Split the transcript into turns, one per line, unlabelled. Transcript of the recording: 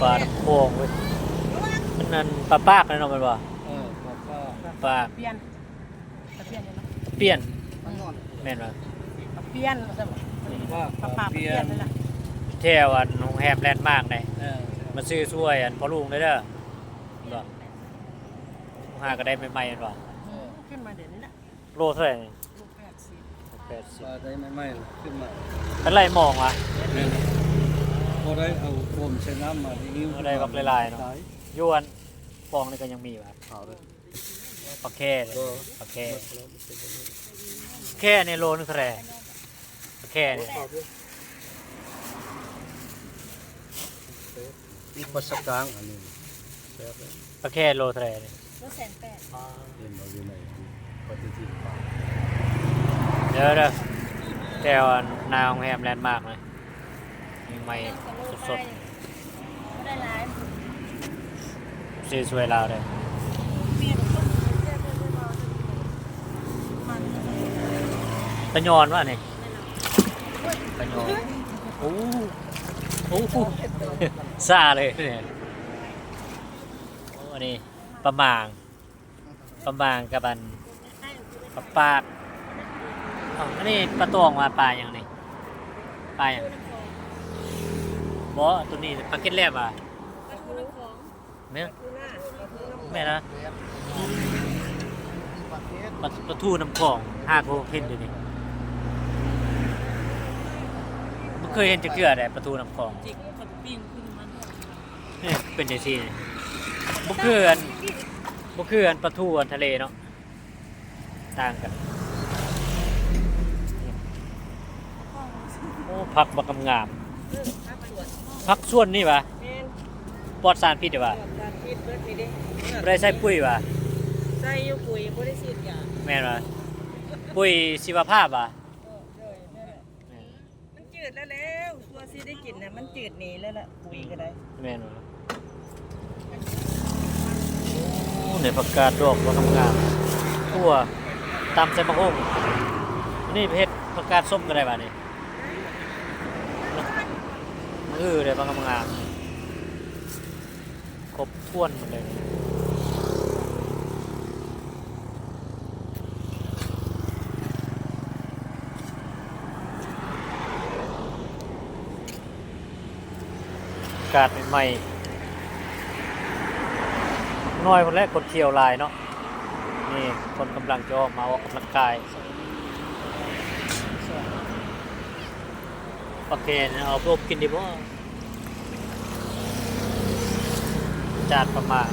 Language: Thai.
ปลาน้ำโขงเว้ยมันนั่นปลาปากนั่นเนาะมันบ่
เออบอกว่า
ปลา
เปลี่ยนเปลี่ยนเลยนะ
เปลี่ยน
มันนอน
แม่นบ่
เปลี่ยนใช่ไหม
ว่า
ปลาปลา
เป
เป
ลี่
ลี่
ย
ย
น
นเลยนะ
แถวอันโรงแรมแลนด์มาร์กได้
เออ
มาซื้อช่วยอันพ่อลุงได้เด้อบ่หาก็ได้ใหม่ๆอันบ่
ขึ้นมาเดี๋ยวนี้นะ
โลเท่าไหร่นี่
ลูกแปดสิบ
80
ว่าได้ไม่ไม่ขึ้นมา
เป็นไรมองวะ
เนี่ ยพอได้เอาโฟมใช้น้ำมาที่นิ้ว
เอาได้บักหลายๆเนาะ ยวนฟองนี่ก็ยังมีวะ
ขาวเลย
ปลาแค่เลย
ก็
ปลาแค่แค่ในโลนึงเท่าไหร่ปลาแค่เนี่ย
นี่ปัสสกลางอันนี้แซ่บเลย
ปลาแค่โลเท่าไหร่เนี่ย
รถแสนแปด
เห็นเราอยู่ในปฏิทินป่า
เดี๋ยวเด้อแถวหนาโรงแรมแลนด์มาร์กเลย มีใหม่สด
ได้หลาย
ๆซื้อสวยลาวเลย
เปลี่ยนต้นเปลี่ยนเลยมัน
ตะยอนวะนี่ตะยอนโอ้โอ้โหซาเลยเนี่ยโอ้อันนี้ปลาหมางปลาหมางกับอันปลาปากอ๋ออันนี้ปลาตองมาปลาอย่างนี้ปลาอย่าง บ่ตัวนี้ปลาเก็ตแลบอะแม่แม่นะปลาปลาทูน้ำของห้าโคเห็นอยู่นี่ไม่เคยเห็นจะเกลือได้ปลาทูน้ำของ
จิกคนปิ้งขึ้นมัน
นี่เป็นจังซี่บ่คืออันบ่คืออันปลาทูอันทะเลเนาะต่างกันโอ้ผักบักงาม ผักส่วนนี่วะ
เมน
ปลอดสารพิษดีวะ
การคิดเบิดนี่ดิ
บ่ได้ใส่ปุ๋ยวะ
ใส่อยู่ปุ๋ยบ่ได้ฉีดยา
แม่นวะปุ๋ยชีวภาพวะ
มันจืดแล้วแล้วตัวซีได้กินน่ะมันจืดหนีแล้วล่ะปุ๋ยก็ได้
แม่นวะโอ้เนี่ยผักกาดดอกบักกำงามทั่วตำใส่มะฮงนี่เฮ็ดผักกาดส้มก็ได้บาดนี้ เออได้บางกำงามครบถ้วนหมดเลยอากาศใหม่น้อยคนแรกคนเที่ยวลายเนาะนี่คนกำลังจะออกมาออกกำลังกาย โอเคนเอาพวกกินดีบ่จัดประมาณ